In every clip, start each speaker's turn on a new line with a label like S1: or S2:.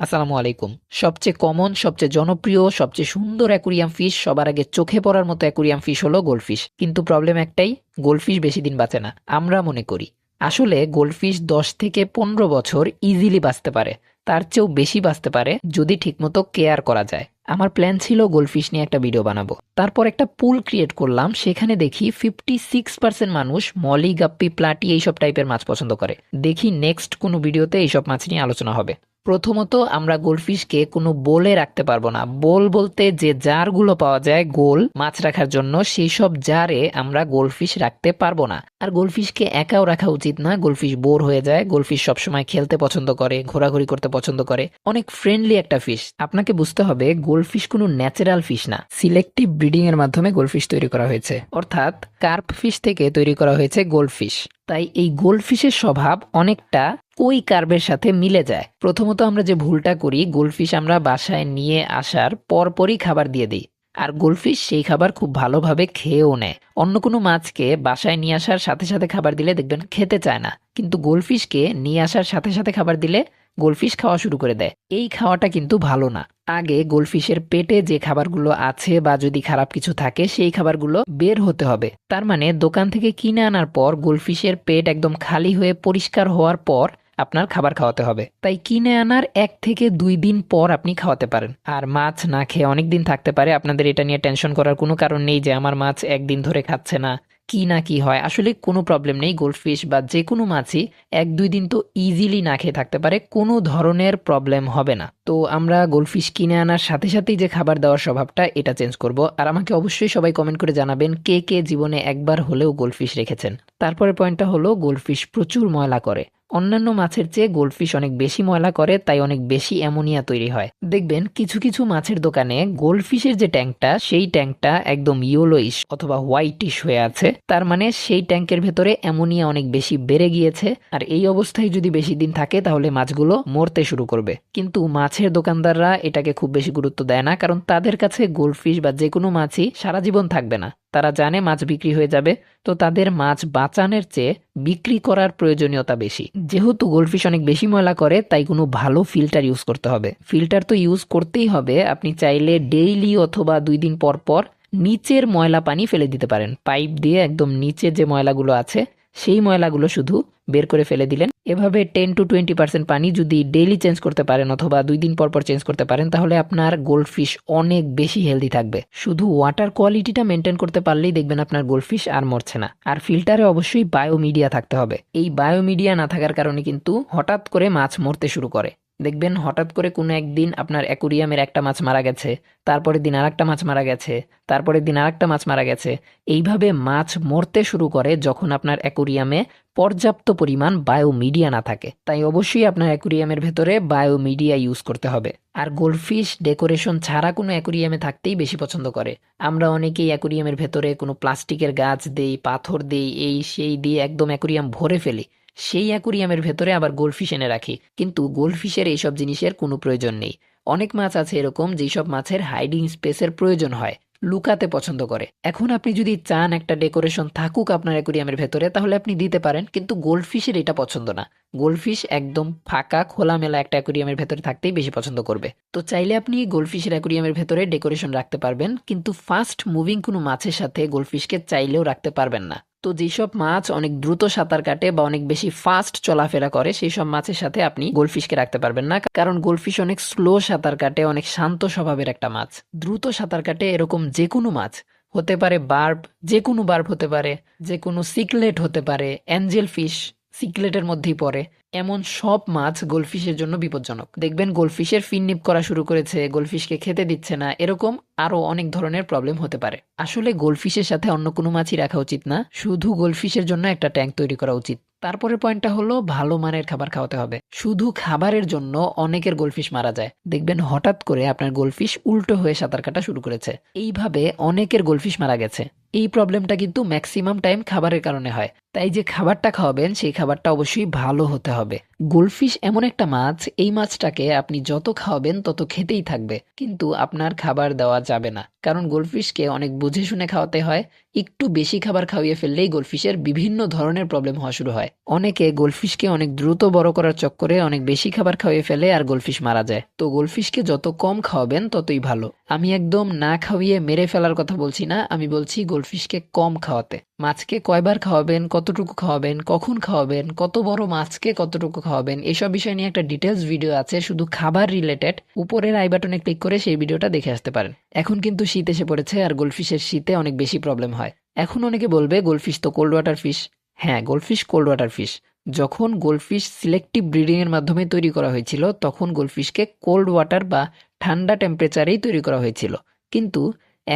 S1: আসসালামু আলাইকুম। সবচেয়ে কমন সবচেয়ে জনপ্রিয়, সবচেয়ে সুন্দর অ্যাকুরিয়াম ফিশ সবার আগে চোখে পড়ার মতো অ্যাকুরিয়াম ফিশ হলো গোল্ডফিশ কিন্তু প্রবলেম একটাই গোল্ডফিশ বেশি দিন বাঁচে না। আমরা মনে করি, আসলে গোল্ডফিশ দশ থেকে পনেরো বছর ইজিলি বাঁচতে পারে। তার চেয়েও বেশি বাঁচতে পারে যদি ঠিকমতো কেয়ার করা যায়। আমার প্ল্যান ছিল গোল্ডফিশ নিয়ে একটা ভিডিও বানাবো। তারপর একটা পুল ক্রিয়েট করলাম, সেখানে দেখি ফিফটি সিক্স পার্সেন্ট মানুষ মলি গাপ্পি প্লাটি এইসব টাইপের মাছ পছন্দ করে। দেখি নেক্সট কোনো ভিডিওতে এইসব মাছ নিয়ে আলোচনা হবে। প্রথমত আমরা গোলফিশকে কোনো বোলে রাখতে পারব না। বোল বলতে যে জারগুলো পাওয়া যায়, গোল, মাছ রাখার জন্য সেই সব জারে আমরা গোলফিশ রাখতে পারব না। আর গোলফিশকে একাও রাখা উচিত না। গোলফিশ বোর হয়ে যায়, গোলফিশ সবসময় খেলতে পছন্দ করে, ঘোরাঘুরি করতে পছন্দ করে। অনেক ফ্রেন্ডলি একটা ফিশ আপনাকে বুঝতে হবে, গোলফিশ কোনো ন্যাচারাল ফিশ না। সিলেক্টিভ ব্রিডিং এর মাধ্যমে গোলফিশ তৈরি করা হয়েছে। অর্থাৎ কার্প ফিশ থেকে তৈরি করা হয়েছে গোলফিশ। তাই এই গোলফিশের স্বভাব অনেকটা ওই কার্ভের সাথে মিলে যায়। প্রথমত আমরা যে ভুলটা করি, গোলফিশ আমরা বাসায় নিয়ে আসার পরপরই খাবার দিয়ে দিই। আর গোলফিশ সেই খাবার খুব ভালোভাবে খেয়েও নেয়। অন্য কোনো মাছকে বাসায় নিয়ে আসার সাথে সাথে খাবার দিলে দেখবেন খেতে চায় না। কিন্তু গোলফিশকে নিয়ে আসার সাথে সাথে খাবার দিলে গোলফিশ খাওয়া শুরু করে দেয়। এই খাওয়াটা কিন্তু ভালো না। আগে গোলফিশের পেটে যে খাবারগুলো আছে বা যদি খারাপ কিছু থাকে, সেই খাবারগুলো বের হতে হবে। তার মানে দোকান থেকে কিনে আনার পর গোলফিশের পেট একদম খালি হয়ে পরিষ্কার হওয়ার পর আপনার খাবার খাওয়াতে হবে। তাই কিনে আনার এক থেকে দুই দিন পর আপনি খাওয়াতে পারেন। আর মাছ না খেয়ে অনেক দিন থাকতে পারে। আপনাদের এটা নিয়ে টেনশন করার কোনো কারণ নেই যে আমার মাছ একদিন ধরে খাচ্ছে না। কি না কি হয়, আসলে কোনো প্রবলেম নেই গোল্ডফিশ বা যে কোনো মাছই এক দুই দিন তো ইজিলি না খেয়ে থাকতে পারে, কোনো ধরনের প্রবলেম হবে না। তো আমরা গোল্ডফিশ কিনে আনার সাথে সাথেই যে খাবার দেওয়ার স্বভাবটা, এটা চেঞ্জ করব। আর আমাকে অবশ্যই সবাই কমেন্ট করে জানাবেন, কে কে জীবনে একবার হলেও গোল্ডফিশ রেখেছেন। তারপরে পয়েন্টটা হলো গোল্ডফিশ প্রচুর ময়লা করে। অন্যান্য মাছের চেয়ে গোল্ডফিশ অনেক বেশি ময়লা করে, তাই অনেক বেশি অ্যামোনিয়া তৈরি হয়। দেখবেন, কিছু কিছু মাছের দোকানে গোল্ডফিশের যে ট্যাঙ্কটা সেই ট্যাঙ্কটা একদম ইয়েলোইশ অথবা হোয়াইটিশ হয়ে আছে। তার মানে সেই ট্যাঙ্কের ভেতরে অ্যামোনিয়া অনেক বেশি বেড়ে গিয়েছে। আর এই অবস্থায় যদি বেশি দিন থাকে, তাহলে মাছগুলো মরতে শুরু করবে। কিন্তু মাছের দোকানদাররা এটাকে খুব বেশি গুরুত্ব দেয় না, কারণ তাদের কাছে গোল্ডফিশ বা যে কোনো মাছই সারা জীবন থাকবে না। তারা জানে মাছ বিক্রি হয়ে যাবে, তো তাদের মাছ বাঁচানোর চেয়ে বিক্রি করার প্রয়োজনীয়তা বেশি। যেহেতু গোল্ডফিশ অনেক বেশি ময়লা করে, তাই কোনো ভালো ফিল্টার ইউজ করতে হবে। ফিল্টার তো ইউজ করতেই হবে, আপনি চাইলে ডেইলি অথবা দুই দিন পর পর নিচের ময়লা পানি ফেলে দিতে পারেন। পাইপ দিয়ে একদম নিচে যে ময়লাগুলো আছে, সেই ময়লাগুলো শুধু বের করে ফেলে দিলেন। এভাবে টেন টু টোয়েন্টি পার্সেন্ট পানি যদি ডেইলি চেঞ্জ করতে পারেন অথবা দুই দিন পর পর চেঞ্জ করতে পারেন, তাহলে আপনার গোল্ডফিশ অনেক বেশি হেলদি থাকবে। শুধু ওয়াটার কোয়ালিটিটা মেনটেন করতে পারলেই দেখবেন আপনার গোল্ডফিশ আর মরছে না। আর ফিল্টারে অবশ্যই বায়োমিডিয়া থাকতে হবে। এই বায়োমিডিয়া না থাকার কারণে কিন্তু হঠাৎ করে মাছ মরতে শুরু করে। দেখবেন হঠাৎ করে কোনো একদিন আপনার অ্যাকুরিয়ামের একটা মাছ মারা গেছে, তারপরের দিন আরেকটা মাছ মারা গেছে, তারপরের দিন আরেকটা মাছ মারা গেছে। এইভাবে মাছ মরতে শুরু করে যখন আপনার অ্যাকুরিয়ামে পর্যাপ্ত পরিমাণ বায়োমিডিয়া না থাকে, তাই অবশ্যই আপনার অ্যাকুরিয়ামের ভেতরে বায়োমিডিয়া ইউজ করতে হবে। আর গোল্ডফিশ ডেকোরেশন ছাড়া কোনো অ্যাকুরিয়ামে থাকতেই বেশি পছন্দ করে। আমরা অনেকেই অ্যাকুরিয়ামের ভেতরে কোনো প্লাস্টিকের গাছ দেই, পাথর দেই, এই সেই দিয়ে একদম অ্যাকুরিয়াম ভরে ফেলি। সেই অ্যাকুরিয়ামের ভেতরে আবার গোল্ডফিশ এনে রাখি। কিন্তু গোল্ডফিশের এইসব জিনিসের কোনো প্রয়োজন নেই। অনেক মাছ আছে এরকম যেসব মাছের হাইডিং স্পেসের প্রয়োজন হয়। লুকাতে পছন্দ করে। এখন আপনি যদি চান একটা ডেকোরেশন থাকুক আপনার অ্যাকুরিয়ামের ভেতরে, তাহলে আপনি দিতে পারেন, কিন্তু গোল্ডফিশের এটা পছন্দ না। গোল্ডফিশ একদম ফাঁকা, খোলামেলা একটা অ্যাকুরিয়ামের ভেতরে থাকতেই বেশি পছন্দ করবে। তো চাইলে আপনি গোল্ডফিশের অ্যাকুরিয়ামের ভেতরে ডেকোরেশন রাখতে পারবেন, কিন্তু ফাস্ট মুভিং কোনো মাছের সাথে গোল্ডফিশকে চাইলেও রাখতে পারবেন না। তো যেসব মাছ অনেক দ্রুত সাঁতার কাটে বা অনেক বেশি ফাস্ট চলাফেরা করে সেই সব মাছের সাথে আপনি গোলফিশকে রাখতে পারবেন না। কারণ গোলফিশ অনেক স্লো সাঁতার কাটে, অনেক শান্ত স্বভাবের একটা মাছ। দ্রুত সাঁতার কাটে এরকম যে কোনো মাছ, হতে পারে বার্ব যে কোনো বার্ব হতে পারে যে কোনো সিকলেট হতে পারে অ্যাঞ্জেল ফিশ সিকলেটের মধ্যেই পড়ে। এমন সব মাছ গোলফিশের জন্য বিপজ্জনক। দেখবেন গোলফিশের ফিননিপ করা শুরু করেছে, গোলফিশকে খেতে দিচ্ছে না, এরকম আরও অনেক ধরনের প্রবলেম হতে পারে। আসলে গোলফিশের সাথে অন্য কোনো মাছই রাখা উচিত না, শুধু গোলফিশের জন্য একটা ট্যাঙ্ক তৈরি করা উচিত। তারপরের পয়েন্টটা হলো ভালো মানের খাবার খাওয়াতে হবে। শুধু খাবারের জন্য অনেকের গোলফিশ মারা যায়। দেখবেন হঠাৎ করে আপনার গোলফিশ উল্টো হয়ে সাঁতার কাটা শুরু করেছে। এইভাবে অনেকের গোলফিশ মারা গেছে। এই প্রবলেমটা কিন্তু ম্যাক্সিমাম টাইম খাবারের কারণে হয়। তাই যে খাবারটা খাওয়াবেন, সেই খাবারটা অবশ্যই ভালো হতে হবে। গোলফিশ এমন একটা মাছ, এই মাছটাকে আপনি যত খাওয়াবেন তত খেতেই থাকবে। কিন্তু আপনার খাবার দেওয়া যাবে না। কারণ গোলফিশকে অনেক বুঝে শুনে খাওয়াতে হয়। একটু বেশি খাবার খাওয়িয়ে ফেললেই গোলফিশের বিভিন্ন ধরনের প্রবলেম হওয়া শুরু হয়। অনেকে গোলফিশকে অনেক দ্রুত বড় করার চক্করে অনেক বেশি খাবার খাওয়িয়ে ফেলে আর গোলফিশ মারা যায়। তো গোলফিশকে যত কম খাওয়াবেন ততই ভালো। আমি একদম না খাওয়িয়ে মেরে ফেলার কথা বলছি না, আমি বলছি গোলফিশকে কম খাওয়াতে। মাছকে কয়বার খাওয়াবেন, কতটুকু খাওয়াবেন, কখন খাওয়াবেন, কত বড় মাছকে কতটুকু খাওয়াবেন, এসব বিষয় নিয়ে একটা ডিটেলস ভিডিও আছে, শুধু খাবার রিলেটেড উপরের আই বাটনে ক্লিক করে সেই ভিডিওটা দেখে আসতে পারেন। এখন কিন্তু শীত এসে পড়েছে আর গোলফিশের শীতে অনেক বেশি প্রবলেম হয়। এখন অনেকে বলবে গোলফিশ তো কোল্ড ওয়াটার ফিশ হ্যাঁ গোলফিশ কোল্ড ওয়াটার ফিশ যখন গোলফিশ সিলেক্টিভ ব্রিডিং এর মাধ্যমে তৈরি করা হয়েছিল, তখন গোলফিশকে কোল্ড ওয়াটার বা ঠান্ডা টেম্পারেচারেই তৈরি করা হয়েছিল। কিন্তু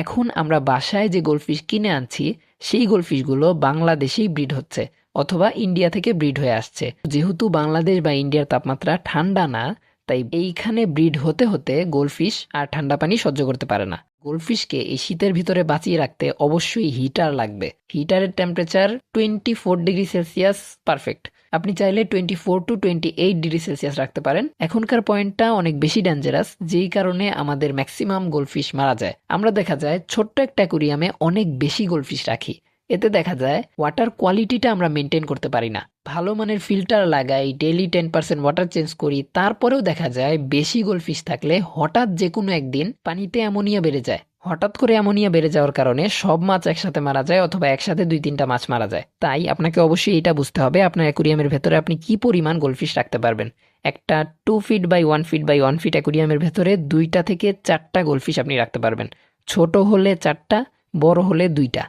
S1: এখন আমরা বাসায় যে গোলফিশ কিনে আনছি, সেই গোলফিশগুলো বাংলাদেশেই ব্রিড হচ্ছে অথবা ইন্ডিয়া থেকে ব্রিড হয়ে আসছে। যেহেতু বাংলাদেশ বা ইন্ডিয়ার তাপমাত্রা ঠান্ডা না, তাই এইখানে ব্রিড হতে হতে গোলফিশ আর ঠান্ডা পানি সহ্য করতে পারে না। গোলফিশকে এই শীতের ভিতরে বাঁচিয়ে রাখতে অবশ্যই হিটার লাগবে। হিটারের temperature twenty four degree Celsius perfect আপনি চাইলে twenty four to twenty eight degree Celsius রাখতে পারেন। এখনকার পয়েন্টটা অনেক বেশি ডেঞ্জারাস যেই কারণে আমাদের ম্যাক্সিমাম গোলফিশ মারা যায়। আমরা দেখা যায় ছোট্ট একটা অ্যাকুরিয়ামে অনেক বেশি গোলফিশ রাখি। এতে দেখা যায় ওয়াটার কোয়ালিটিটা আমরা মেনটেন করতে পারি না। ভালো মানের ফিল্টার লাগাই daily ten percent water change করি, তারপরেও দেখা যায় বেশি গোলফিশ থাকলে হঠাৎ যে কোনো একদিন পানিতে অ্যামোনিয়া বেড়ে যায়। হঠাৎ করে অ্যামোনিয়া বেড়ে যাওয়ার কারণে সব মাছ একসাথে মারা যায় অথবা একসাথে দুই তিনটা মাছ মারা যায়। তাই আপনাকে অবশ্যই এটা বুঝতে হবে, আপনার অ্যাকুরিয়ামের ভেতরে আপনি কি পরিমাণ গোলফিশ রাখতে পারবেন। একটা two feet by one feet by one feet অ্যাকুরিয়ামের ভেতরে দুইটা থেকে চারটা গোলফিশ আপনি রাখতে পারবেন। ছোট হলে চারটা, বড় হলে দুইটা।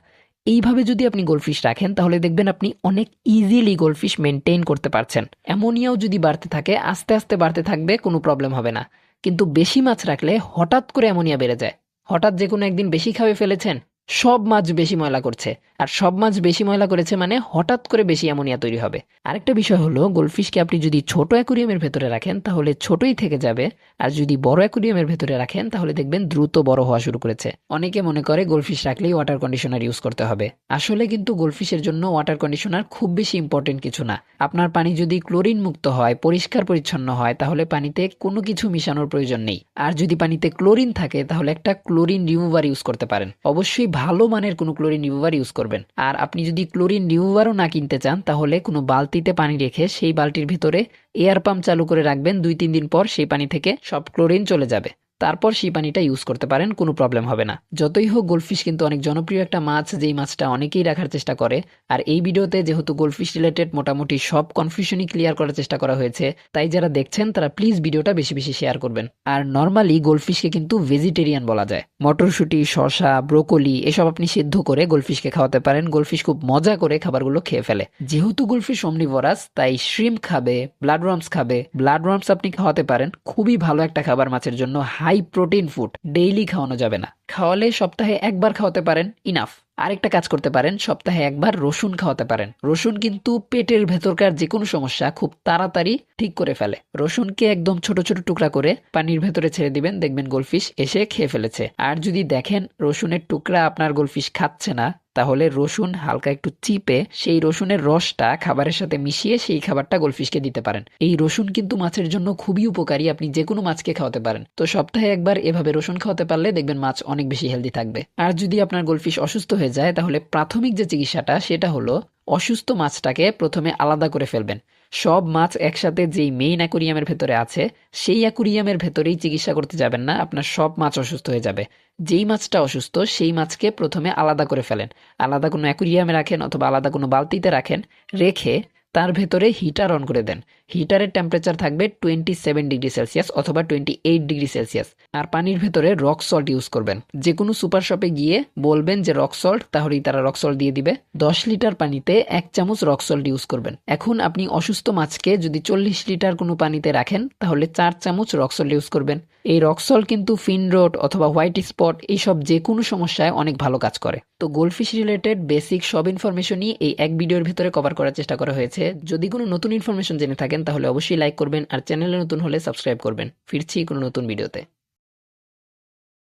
S1: এইভাবে যদি আপনি গোলফিশ রাখেন, তাহলে দেখবেন আপনি অনেক ইজিলি গোলফিশ মেনটেন করতে পারছেন। অ্যামোনিয়াও যদি বাড়তে থাকে, আস্তে আস্তে বাড়তে থাকবে, কোনো প্রবলেম হবে না। কিন্তু বেশি মাছ রাখলে হঠাৎ করে অ্যামোনিয়া বেড়ে যায়। হঠাৎ যে কোনো একদিন বেশি খাওয়ে ফেলেছেন? সব মাছ বেশি ময়লা করছে। আর সব মাছ বেশি ময়লা করেছে মানে হঠাৎ করে বেশি অ্যামোনিয়া তৈরি হবে। আরেকটা বিষয় হলো, গোলফিশকে আপনি যদি ছোট অ্যাকুরিয়ামের ভেতরে রাখেন, তাহলে ছোটই থেকে যাবে। আর যদি বড় অ্যাকুরিয়ামের ভেতরে রাখেন, তাহলে দেখবেন দ্রুত বড় হওয়া শুরু করেছে। অনেকে মনে করে গোলফিশ রাখলেই ওয়াটার কন্ডিশনার ইউজ করতে হবে। আসলে কিন্তু গোলফিশের জন্য ওয়াটার কন্ডিশনার খুব বেশি ইম্পর্টেন্ট কিছু না। আপনার পানি যদি ক্লোরিন মুক্ত হয়, পরিষ্কার পরিচ্ছন্ন হয়, তাহলে পানিতে কোনো কিছু মিশানোর প্রয়োজন নেই। আর যদি পানিতে ক্লোরিন থাকে, তাহলে একটা ক্লোরিন রিমুভার ইউজ করতে পারেন। অবশ্যই ভালো মানের কোনো ক্লোরিন রিমুভার ইউজ করবেন। আর আপনি যদি ক্লোরিন রিমুভারও না কিনতে চান, তাহলে কোনো বালতিতে পানি রেখে সেই বালতির ভিতরে এয়ার পাম্প চালু করে রাখবেন। দুই তিন দিন পর সেই পানি থেকে সব ক্লোরিন চলে যাবে। তারপর সেই পানিটা ইউজ করতে পারেন, কোনো প্রবলেম হবে না। যতই হোক গোলফিশ কিন্তু অনেক জনপ্রিয় একটা মাছ, যেই মাছটা অনেকেই রাখার চেষ্টা করে। আর এই ভিডিওতে যেহেতু গোলফিশ রিলেটেড মোটামুটি সব কনফিউশনই ক্লিয়ার করার চেষ্টা করা হয়েছে, তাই যারা দেখছেন, তারা প্লিজ ভিডিওটা বেশি বেশি শেয়ার করবেন। আর নর্মালি গোলফিশকে কিন্তু ভেজিটেরিয়ান বলা যায়। মটরশুঁটি, শসা ব্রোকলি এসব আপনি সিদ্ধ করে গোলফিশকে খাওয়াতে পারেন। গোলফিশ খুব মজা করে খাবারগুলো খেয়ে ফেলে। যেহেতু গোলফিশ অমনিভরাস তাই শ্রিম খাবে ব্লাড ওয়ার্মস খাবে। ব্লাড ওয়ার্মস আপনি খাওয়াতে পারেন। খুবই ভালো একটা খাবার মাছের জন্য। হাই প্রোটিন ফুড ডেইলি খাওয়ানো যাবে না। খাওয়ালে সপ্তাহে একবার খাওয়াতে পারেন ইনাফ আরেকটা কাজ করতে পারেন, সপ্তাহে একবার রসুন খাওয়াতে পারেন। রসুন কিন্তু পেটের ভেতরকার যে কোনো সমস্যা খুব তাড়াতাড়ি ঠিক করে ফেলে। রসুনকে একদম ছোট ছোট টুকরা করে পানির ভেতরে ছেড়ে দিবেন, দেখবেন গোলফিশ এসে খেয়ে ফেলেছে। আর যদি দেখেন রসুনের টুকরা আপনার গোলফিশ খাচ্ছে না তাহলে রসুন হালকা একটু চিপে সেই রসুনের রসটা খাবারের সাথে মিশিয়ে সেই খাবারটা গোলফিশকে দিতে পারেন। এই রসুন কিন্তু মাছের জন্য খুবই উপকারী, আপনি যে কোনো মাছকে খাওয়াতে পারেন। তো সপ্তাহে একবার এভাবে রসুন খাওয়াতে পারলে দেখবেন মাছ অনেক বেশি হেলদি থাকবে। আর যদি আপনার গোলফিশ অসুস্থ হয়ে যায়, তাহলে প্রাথমিক যে চিকিৎসাটা, সেটা হলো অসুস্থ মাছটাকে প্রথমে আলাদা করে ফেলবেন। সব মাছ একসাথে যেই মেইন অ্যাকুরিয়ামের ভেতরে আছে, সেই অ্যাকুরিয়ামের ভেতরেই চিকিৎসা করতে যাবেন না, আপনার সব মাছ অসুস্থ হয়ে যাবে। যেই মাছটা অসুস্থ, সেই মাছকে প্রথমে আলাদা করে ফেলেন। আলাদা কোনো অ্যাকুরিয়ামে রাখেন অথবা আলাদা কোনো বালতিতে রাখেন, রেখে তার ভেতরে হিটার অন করে দেন। হিটারের টেম্পারেচার থাকবে টোয়েন্টি সেভেন ডিগ্রি সেলসিয়াস অথবা টোয়েন্টি এইট ডিগ্রি সেলসিয়াস আর পানির ভেতরে রক সল্ট ইউজ করবেন। যে কোনো সুপার শপে গিয়ে বলবেন যে রক সল্ট তাহলেই তারা রক সল্ট দিয়ে দিবে। দশ লিটার পানিতে এক চামচ রক সল্ট ইউজ করবেন। এখন আপনি অসুস্থ মাছকে যদি চল্লিশ লিটার কোনো পানিতে রাখেন, তাহলে চার চামচ রক সল্ট ইউজ করবেন। এই রক সল্ট কিন্তু ফিন রোড অথবা হোয়াইট স্পট এইসব যে কোনো সমস্যায় অনেক ভালো কাজ করে। তো গোলফিশ রিলেটেড বেসিক সব ইনফরমেশনই এই এক ভিডিওর ভিতরে কভার করার চেষ্টা করা হয়েছে। যদি কোনো নতুন ইনফরমেশন জেনে থাকেন, তাহলে অবশ্যই লাইক করবেন আর চ্যানেলে নতুন হলে সাবস্ক্রাইব করবেন। ফিরছি কোনো নতুন ভিডিওতে